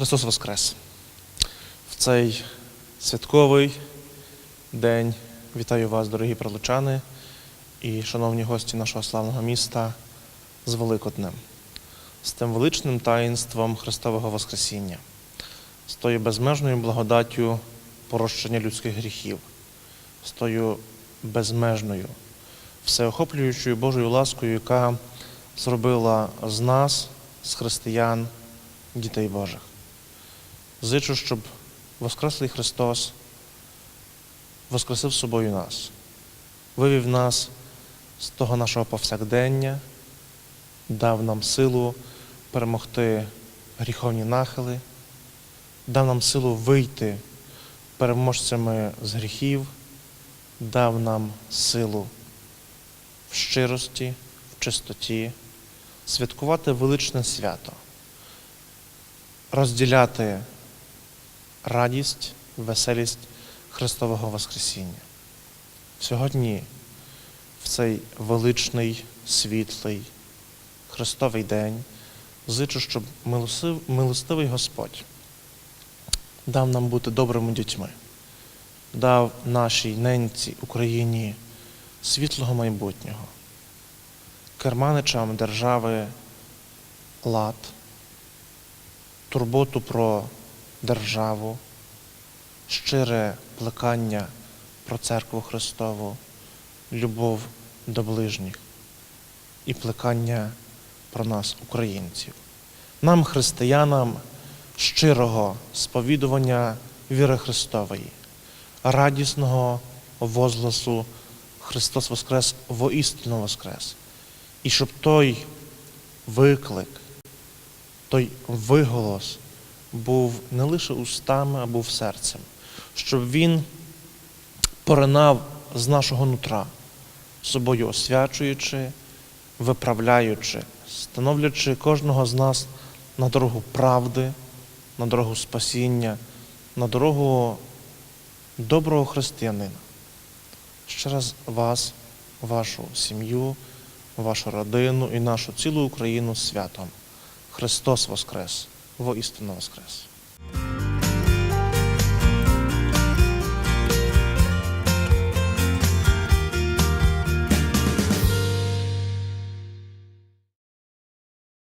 Христос Воскрес! В цей святковий день вітаю вас, дорогі прилучани і шановні гості нашого славного міста з Великоднем, з тим величним таїнством Христового Воскресіння, з тою безмежною благодаттю прощення людських гріхів, з тою безмежною, всеохоплюючою Божою ласкою, яка зробила з нас, з християн, дітей Божих. Зичу, щоб Воскреслий Христос воскресив собою нас, вивів нас з того нашого повсякдення, дав нам силу перемогти гріховні нахили, дав нам силу вийти переможцями з гріхів, дав нам силу в щирості, в чистоті, святкувати величне свято розділяти радість, веселість Христового Воскресіння. Сьогодні, в цей величний, світлий, Христовий день, зичу, щоб милостивий Господь дав нам бути добрими дітьми, дав нашій ненці Україні світлого майбутнього, керманичам держави лад турботу про державу, щире плекання про церкву Христову, любов до ближніх і плекання про нас, українців. Нам, християнам, щирого сповідування віри Христової, радісного возгласу Христос Воскрес воістину Воскрес. І щоб той виклик, той виголос був не лише устами, а був серцем, щоб він поринав з нашого нутра, собою освячуючи, виправляючи, становлячи кожного з нас на дорогу правди, на дорогу спасіння, на дорогу доброго християнина. Ще раз вас, вашу сім'ю, вашу родину і нашу цілу Україну святом. Христос Воскрес, woistny oskres.